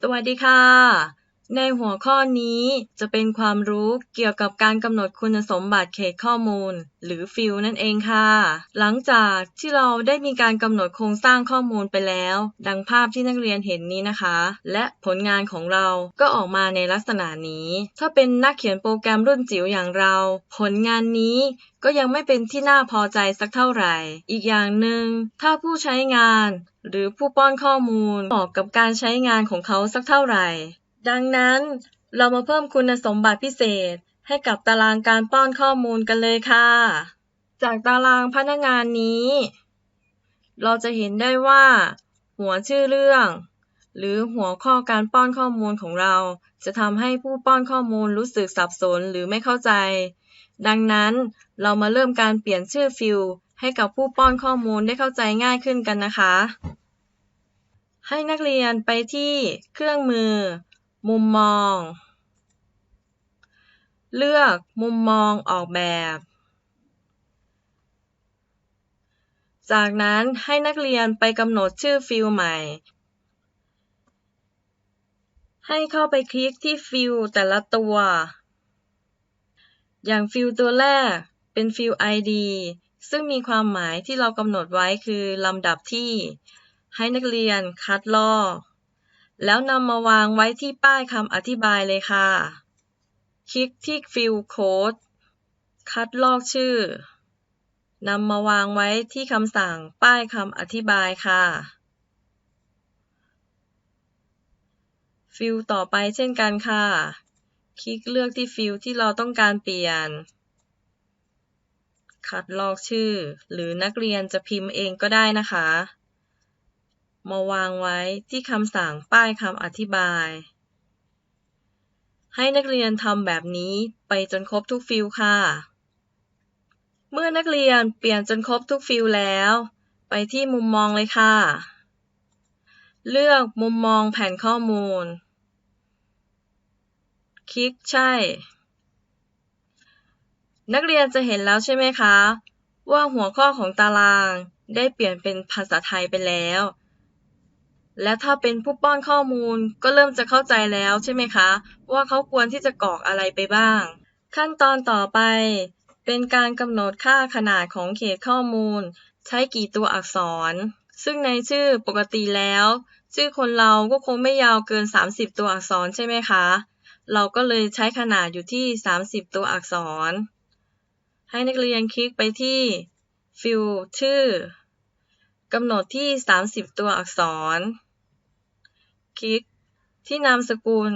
สวัสดีค่ะ ในหัวข้อนี้จะเป็นความรู้เกี่ยวกับการกำหนดคุณสมบัติเขตข้อมูล หรือฟิลนั่นเองค่ะ หลังจากที่เราได้มีการกำหนดโครงสร้างข้อมูลไปแล้ว ดังภาพที่นักเรียนเห็นนี้นะคะ และผลงานของเราก็ออกมาในลักษณะนี้ ถ้าเป็นนักเขียนโปรแกรมรุ่นจิ๋วอย่างเรา ผลงานนี้ก็ยังไม่เป็นที่น่าพอใจสักเท่าไหร่ อีกอย่างหนึ่งถ้าผู้ใช้งานหรือผู้ป้อนข้อมูลเหมาะกับการใช้งานของเขาสักเท่าไหร่ ดังนั้น เรามาเพิ่มคุณสมบัติพิเศษให้กับตารางการป้อนข้อมูลกันเลยค่ะ จากตารางพนักงานนี้ เราจะเห็นได้ว่า หัวชื่อเรื่อง หรือหัวข้อการป้อนข้อมูลของเรา จะทำให้ผู้ป้อนข้อมูลรู้สึกสับสนหรือไม่เข้าใจ ดังนั้นเรามาเริ่มการเปลี่ยนชื่อฟิลให้กับผู้ป้อนข้อมูลได้เข้าใจง่ายขึ้นกันนะคะ ให้นักเรียนไปที่เครื่องมือ มุมมอง เลือกมุมมองออกแบบ จากนั้นให้นักเรียนไปกำหนดชื่อฟิลใหม่ ให้เข้าไปคลิกที่ฟิลแต่ละตัว อย่างฟิลตัวแรกเป็นฟิล ID ซึ่งมีความหมายที่เรากำหนดไว้คือลำดับที่ ให้นักเรียนคัดลอก แล้วนำมาวางไว้ที่ป้ายคำอธิบายเลยค่ะ คลิกที่ฟิลโค้ดคัดลอกชื่อนำมาวางไว้ที่คำสั่งป้ายคำอธิบายค่ะ ฟิลต่อไปเช่นกันค่ะ คลิกเลือกที่ฟิลที่เราต้องการเปลี่ยน คัดลอกชื่อ หรือนักเรียนจะพิมพ์เองก็ได้นะคะ มาวางไว้ที่คำสั่งป้ายคำอธิบาย ให้นักเรียนทำแบบนี้ไปจนครบทุกฟิลค่ะ เมื่อนักเรียนเปลี่ยนจนครบทุกฟิลแล้ว ไปที่มุมมองเลยค่ะ เลือกมุมมองแผ่นข้อมูล คลิกใช่ นักเรียนจะเห็นแล้วใช่ไหมคะ ว่าหัวข้อของตารางได้เปลี่ยนเป็นภาษาไทยไปแล้ว และถ้าเป็นผู้ป้อนข้อมูลก็เริ่มจะเข้าใจแล้วใช่ไหมคะ ว่าเขาควรที่จะกรอกอะไรไปบ้าง ขั้นตอนต่อไป เป็นการกำหนดค่าขนาดของเขตข้อมูล ใช้กี่ตัวอักษร ซึ่งในชื่อปกติแล้ว ชื่อคนเราก็คงไม่ยาวเกิน 30 ตัวอักษรใช่ไหมคะ เราก็เลยใช้ขนาดอยู่ที่ 30 ตัวอักษร ให้นักเรียนคลิกไปที่ฟิลชื่อกำหนดที่ 30 ตัวอักษร คลิกที่นามสกุล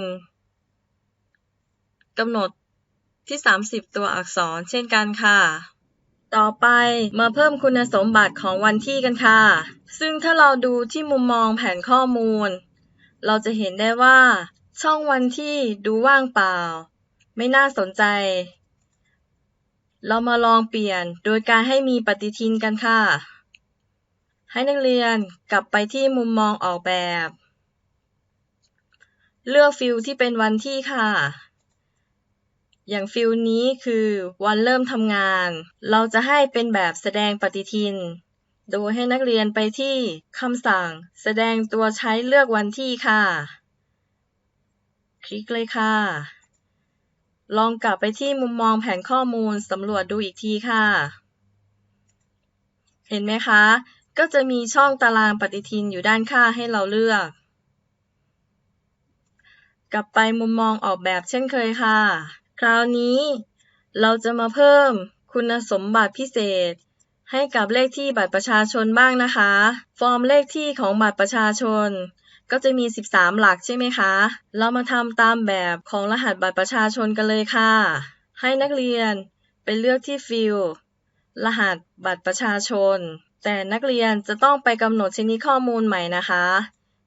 กำหนดที่ 30 ตัวอักษรเช่นกันค่ะ ต่อไปมาเพิ่มคุณสมบัติของวันที่กันค่ะ ซึ่งถ้าเราดูที่มุมมองแผนข้อมูล เราจะเห็นได้ว่า ช่องวันที่ดูว่างเปล่า ไม่น่าสนใจ เรามาลองเปลี่ยนโดยการให้มีปฏิทินกันค่ะ ให้นักเรียนกลับไปที่มุมมองออกแบบ เลือกฟิลที่เป็นวันที่ค่ะ อย่างฟิลนี้คือวันเริ่มทำงาน เราจะให้เป็นแบบแสดงปฏิทิน โดยให้นักเรียนไปที่คำสั่ง แสดงตัวใช้เลือกวันที่ค่ะ คลิกเลยค่ะ ลองกลับไปที่มุมมองแผนข้อมูลสำรวจดูอีกทีค่ะ เห็นไหมคะ ก็จะมีช่องตารางปฏิทินอยู่ด้านข้างให้เราเลือก กลับไปมุมมองออกแบบเช่นเคยค่ะ คราวนี้เราจะมาเพิ่มคุณสมบัติพิเศษ ให้กับเลขที่บัตรประชาชนบ้างนะคะ ฟอร์มเลขที่ของบัตรประชาชน ก็จะมี 13 หลักใช่ไหมคะ เรามาทำตามแบบของรหัสบัตรประชาชนกันเลยค่ะ ให้นักเรียนไปเลือกที่ฟิลรหัสบัตรประชาชน แต่นักเรียนจะต้องไปกำหนดชนิดข้อมูลใหม่นะคะ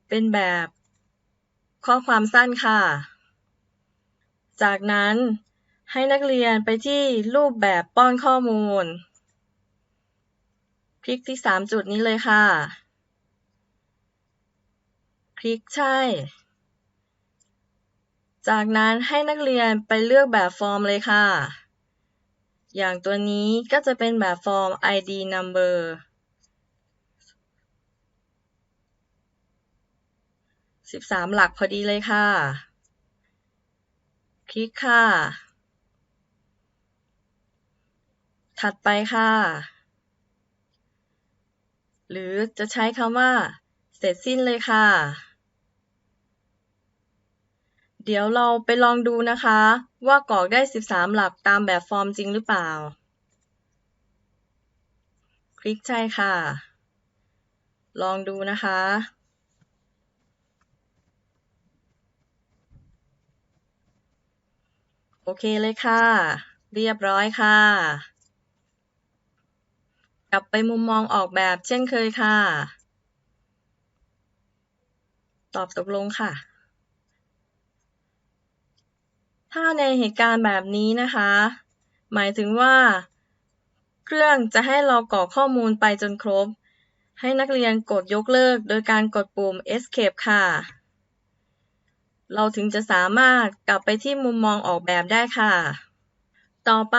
เป็นแบบ ข้อความสั้นค่ะ จากนั้นให้นักเรียนไปที่รูปแบบป้อนข้อมูล คลิกที่ 3 จุดนี้เลยค่ะ คลิกใช่ จากนั้นให้นักเรียนไปเลือกแบบฟอร์มเลยค่ะ อย่างตัวนี้ก็จะเป็นแบบฟอร์ม ID number ส13หลักพอดีเลยค่ะ คลิกค่ะ ถัดไปค่ะ หรือจะใช้คำว่า เสร็จสิ้นเลยค่ะ เดี๋ยวเราไปลองดูนะคะ ว่ากรอกได้ 13 หลักตามแบบฟอร์มจริงหรือเปล่า คลิกใช่ค่ะ ลองดูนะคะ โอเคเลยค่ะ เรียบร้อยค่ะ กลับไปมุมมองออกแบบเช่นเคยค่ะ ตอบตกลงค่ะ ถ้าในเหตุการณ์แบบนี้นะคะ หมายถึงว่า เครื่องจะให้เรากรอกข้อมูลไปจนครบ ให้นักเรียนกดยกเลิกโดยการกดปุ่ม Escape ค่ะ เราถึงจะสามารถกลับไปที่มุมมองออกแบบได้ค่ะ ต่อไป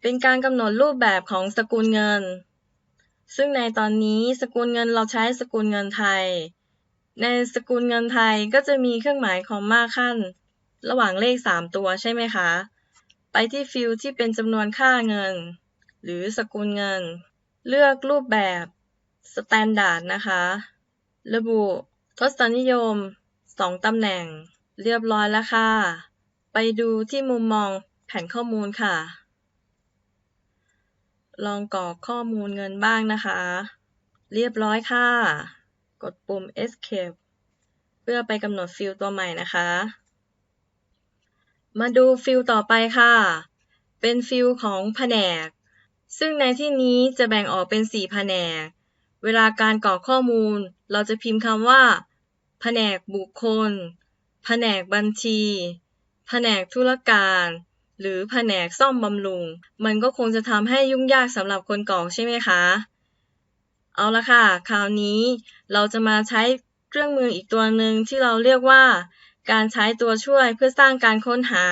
เป็นการกำหนดรูปแบบของสกุลเงิน ซึ่งในตอนนี้สกุลเงินเราใช้สกุลเงินไทย ในสกุลเงินไทยก็จะมีเครื่องหมายคอมมาขั้น ระหว่างเลข 3 ตัวใช่ไหมคะ ไปที่ฟิลด์ที่เป็นจำนวนค่าเงิน หรือสกุลเงิน เลือกรูปแบบ Standard นะคะ ระบุทศนิยม 2 ตำแหน่ง เรียบร้อยแล้วค่ะ ไปดูที่มุมมองแผ่นข้อมูลค่ะ ลองกรอกข้อมูลเงินบ้างนะคะ เรียบร้อยค่ะ กดปุ่ม Escape เพื่อไปกำหนดฟิลด์ตัวใหม่นะคะ มาดูฟิลด์ต่อไปค่ะ เป็นฟิลด์ของแผนก ซึ่งในที่นี้จะแบ่งออกเป็น 4 แผนก เวลาการกรอกข้อมูล เราจะพิมพ์คำว่า แผนกบุคคล แผนกบัญชี แผนกธุรการ หรือแผนกซ่อมบำรุง มันก็คงจะทำให้ยุ่งยากสำหรับคนกรอกใช่ไหมคะ เอาละค่ะ คราวนี้เราจะมาใช้เครื่องมืออีกตัวหนึ่งที่เราเรียกว่า การใช้ตัวช่วยเพื่อสร้างการค้นหา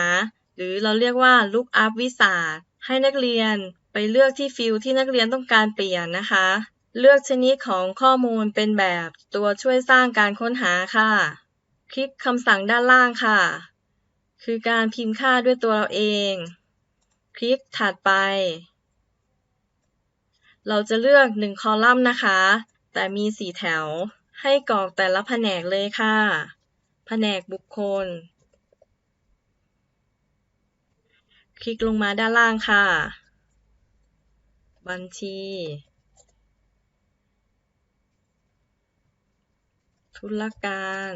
หรือเราเรียกว่า look up วิสาสให้นักเรียนไปเลือกที่ฟิลที่นักเรียนต้องการเปลี่ยนนะคะ เลือกชนิดของข้อมูลเป็นแบบตัวช่วยสร้างการค้นหาค่ะ คลิกคำสั่งด้านล่างค่ะ คือการพิมพ์ค่าด้วยตัวเราเอง คลิกถัดไป เราจะเลือก 1 คอลัมน์นะคะ แต่มี 4 แถว ให้กรอกแต่ละแผนกเลยค่ะ แผนกบุคคล คลิกลงมาด้านล่างค่ะ บัญชีธุรการ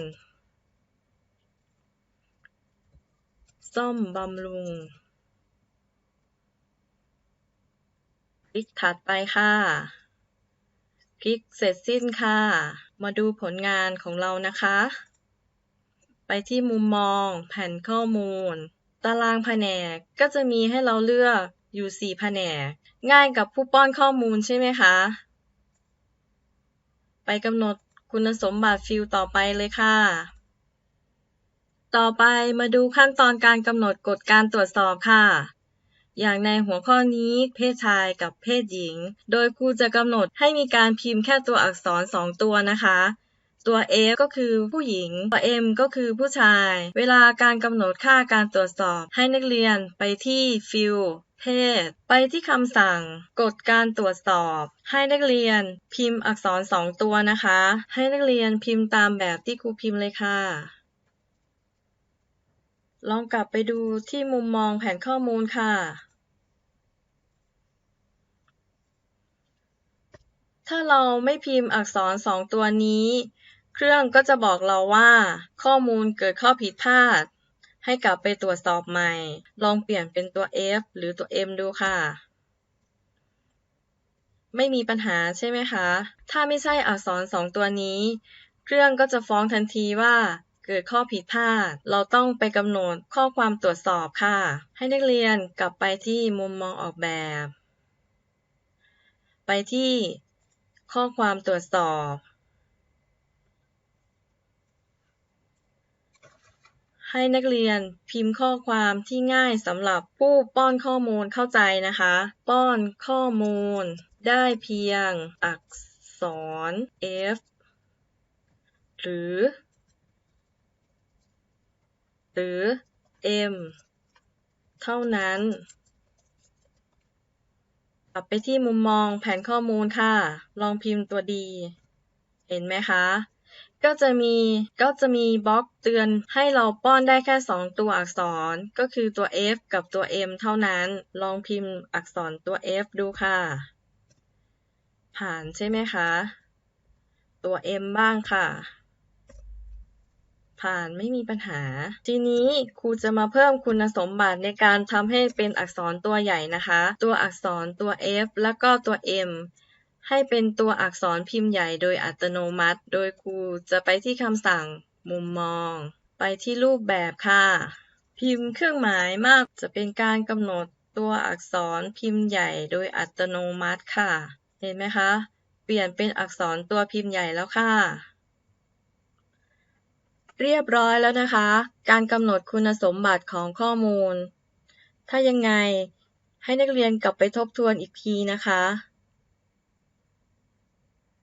ซ่อมบำรุง คลิกถัดไปค่ะ คลิกเสร็จสิ้นค่ะ มาดูผลงานของเรานะคะ ไปที่มุมมอง แผ่นข้อมูล ตารางแผนกก็จะมีให้เราเลือกอยู่ 4 แผนก ง่ายกับผู้ป้อนข้อมูลใช่ไหมคะ ไปกำหนดคุณสมบัติฟิลต่อไปเลยค่ะ ต่อไปมาดูขั้นตอนการกำหนดกฎการตรวจสอบค่ะ อย่างในหัวข้อนี้ เพศชายกับเพศหญิง โดยครูจะกำหนดให้มีการพิมพ์แค่ตัวอักษร 2 ตัวนะคะ ตัว F ก็คือผู้หญิง ตัว M ก็คือผู้ชาย เวลาการกำหนดค่าการตรวจสอบ ให้นักเรียนไปที่ฟิลเพศ ไปที่คำสั่งกฎการตรวจสอบ ให้นักเรียนพิมพ์อักษร 2 ตัวนะคะ ให้นักเรียนพิมพ์ตามแบบที่ครูพิมพ์เลยค่ะ ลองกลับไปดูที่มุมมองแผนข้อมูลค่ะ ถ้าเราไม่พิมพ์อักษร2ตัวนี้ เครื่องก็จะบอกเราว่า ข้อมูลเกิดข้อผิดพลาด ให้กลับไปตรวจสอบใหม่ ลองเปลี่ยนเป็นตัว F หรือตัว M ดูค่ะ ไม่มีปัญหาใช่ไหมคะ ถ้าไม่ใช่อักษร2ตัวนี้ เครื่องก็จะฟ้องทันทีว่า เกิดข้อผิดพลาด เราต้องไปกำหนดข้อความตรวจสอบค่ะ ให้นักเรียนกลับไปที่มุมมองออกแบบ ไปที่ข้อความตรวจสอบ ให้นักเรียนพิมพ์ข้อความที่ง่ายสำหรับผู้ป้อนข้อมูลเข้าใจนะคะ ป้อนข้อมูลได้เพียงอักษร F หรือ หรือ m เท่านั้นกลับไปที่มุมมองแผนข้อมูลค่ะ ลองพิมพ์ตัวดีเห็นไหมคะ ก็จะมีก็จะมีบล็อกเตือนให้เราป้อนได้แค่ 2 ตัวอักษร ก็คือตัว F กับตัว M เท่านั้น ลองพิมพ์อักษรตัว F ดูค่ะ ผ่านใช่ไหมคะ ตัว M บ้างค่ะ ผ่านไม่มีปัญหา ทีนี้ครูจะมาเพิ่มคุณสมบัติในการทำให้เป็นอักษรตัวใหญ่นะคะ ตัวอักษรตัว F แล้วก็ตัว M ให้เป็นตัวอักษรพิมพ์ใหญ่โดยอัตโนมัติ โดยครูจะไปที่คำสั่งมุมมอง ไปที่รูปแบบค่ะ พิมพ์เครื่องหมายมากจะเป็นการกำหนดตัวอักษรพิมพ์ใหญ่โดยอัตโนมัติค่ะ เห็นไหมคะ เปลี่ยนเป็นอักษรตัวพิมพ์ใหญ่แล้วค่ะ เรียบร้อยแล้วนะคะ การกำหนดคุณสมบัติของข้อมูล ถ้ายังไงให้นักเรียนกลับไปทบทวนอีกทีนะคะ